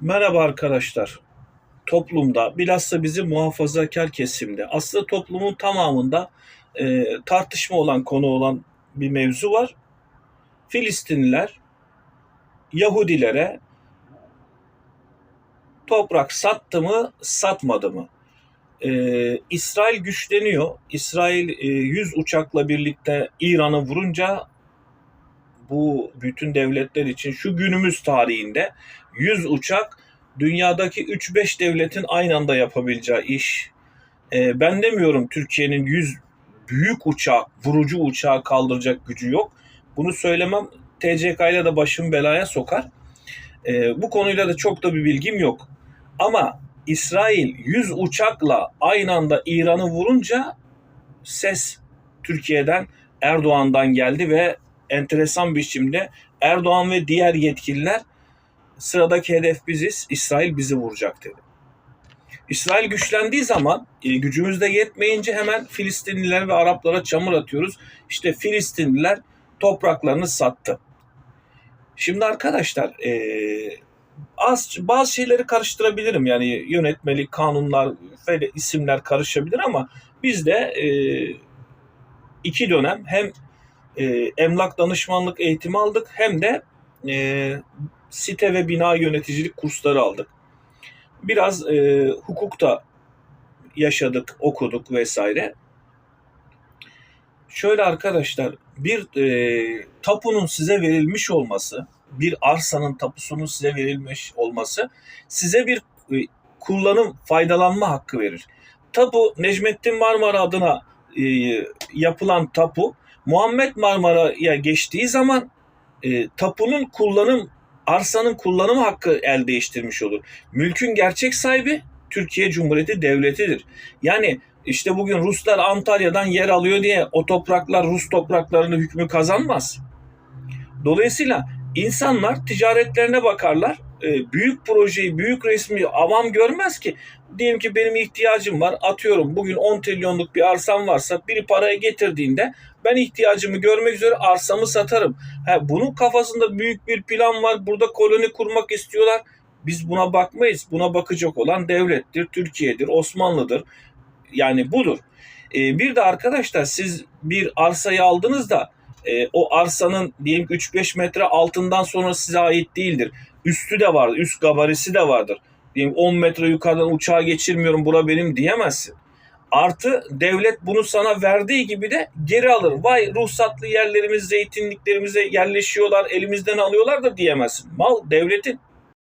Merhaba arkadaşlar. Toplumda, bilhassa bizim muhafazakar kesimde, aslında toplumun tamamında e, tartışma olan konu olan bir mevzu var. Filistinliler Yahudilere toprak sattı mı, satmadı mı? E, İsrail güçleniyor. İsrail e, 100 uçakla birlikte İran'ı vurunca bu bütün devletler için şu günümüz tarihinde 100 uçak dünyadaki 3-5 devletin aynı anda yapabileceği iş. Ee, ben demiyorum Türkiye'nin 100 büyük uçak, vurucu uçağı kaldıracak gücü yok. Bunu söylemem TCK ile de başımı belaya sokar. Ee, bu konuyla da çok da bir bilgim yok. Ama İsrail 100 uçakla aynı anda İran'ı vurunca ses Türkiye'den Erdoğan'dan geldi ve enteresan biçimde Erdoğan ve diğer yetkililer sıradaki hedef biziz, İsrail bizi vuracak dedi. İsrail güçlendiği zaman e, gücümüz de yetmeyince hemen Filistinliler ve Araplara çamur atıyoruz. İşte Filistinliler topraklarını sattı. Şimdi arkadaşlar e, az bazı şeyleri karıştırabilirim. Yani yönetmelik, kanunlar ve isimler karışabilir ama biz de e, iki dönem hem e, emlak danışmanlık eğitimi aldık hem de e, site ve bina yöneticilik kursları aldık. Biraz e, hukukta yaşadık, okuduk vesaire. Şöyle arkadaşlar, bir e, tapunun size verilmiş olması, bir arsanın tapusunun size verilmiş olması size bir e, kullanım, faydalanma hakkı verir. Tapu Necmettin Marmara adına e, yapılan tapu Muhammed Marmara'ya geçtiği zaman e, tapunun kullanım arsanın kullanım hakkı el değiştirmiş olur. Mülkün gerçek sahibi Türkiye Cumhuriyeti Devleti'dir. Yani işte bugün Ruslar Antalya'dan yer alıyor diye o topraklar Rus topraklarını hükmü kazanmaz. Dolayısıyla insanlar ticaretlerine bakarlar. E, büyük projeyi, büyük resmi avam görmez ki. Diyelim ki benim ihtiyacım var. Atıyorum bugün 10 trilyonluk bir arsam varsa biri paraya getirdiğinde ben ihtiyacımı görmek üzere arsamı satarım. Ha, bunun kafasında büyük bir plan var. Burada koloni kurmak istiyorlar. Biz buna bakmayız. Buna bakacak olan devlettir, Türkiye'dir, Osmanlı'dır. Yani budur. E, bir de arkadaşlar siz bir arsayı aldınız da e, o arsanın diyelim 3-5 metre altından sonra size ait değildir. Üstü de vardır, üst gabarisi de vardır. Diyelim 10 metre yukarıdan uçağa geçirmiyorum bura benim diyemezsin. Artı devlet bunu sana verdiği gibi de geri alır. Vay ruhsatlı yerlerimiz, zeytinliklerimize yerleşiyorlar, elimizden alıyorlar da diyemezsin. Mal devletin.